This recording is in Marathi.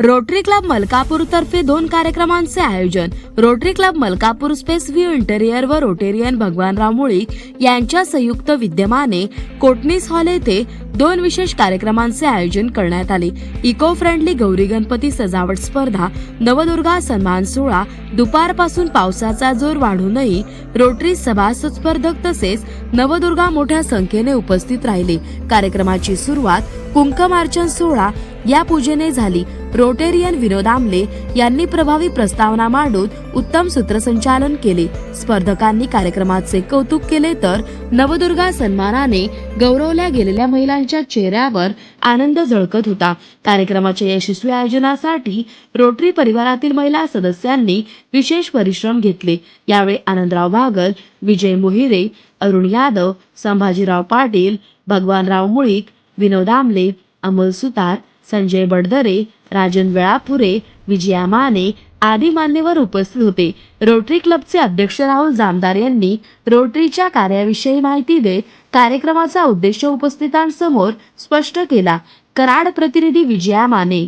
Rotary club Malkapur तर्फे दोन कार्यक्रमांचे आयोजन. Rotary club Malkapur space view interior व रोटेरियन भगवानराव मुळीक यांच्या संयुक्त विद्यमाने कोटणीस हॉल येथे दोन विशेष कार्यक्रमांचे आयोजन करण्यात आले. इको फ्रेंडली गौरी गणपती सजावट स्पर्धा नवदुर्गा सन्मान सोहळा दुपारपासून पावसाचा जोर वाढूनही रोटरी सभासद स्पर्धक तसेच नवदुर्गा मोठ्या संख्येने उपस्थित राहिले. कार्यक्रमाची सुरुवात कुंकमार्चन सोहळा या पूजेने झाली. रोटेरियन विनोद आमले यांनी प्रभावी प्रस्तावना मांडून उत्तम सूत्रसंचालन केले. स्पर्धकांनी कार्यक्रमाचे कौतुक केले तर नवदुर्गा सन्मानाने गौरवल्या गेलेल्या महिलांच्या चेहऱ्यावर आनंद झळकत होता. कार्यक्रमाच्या यशस्वी आयोजनासाठी रोटरी परिवारातील महिला सदस्यांनी विशेष परिश्रम घेतले. यावेळी आनंदराव भागल विजय मोहिरे अरुण यादव संभाजीराव पाटील भगवानराव मुळीक विनोद आमले अमोल सुतार संजय बडदरे राजन वेळापुरे विजया माने आदी मान्यवर उपस्थित होते. रोटरी क्लबचे अध्यक्ष राहुल जामदार यांनी रोटरीच्या कार्याविषयी माहिती देत कार्यक्रमाचा उद्देश उपस्थितांसमोर स्पष्ट केला. कराड प्रतिनिधी विजया माने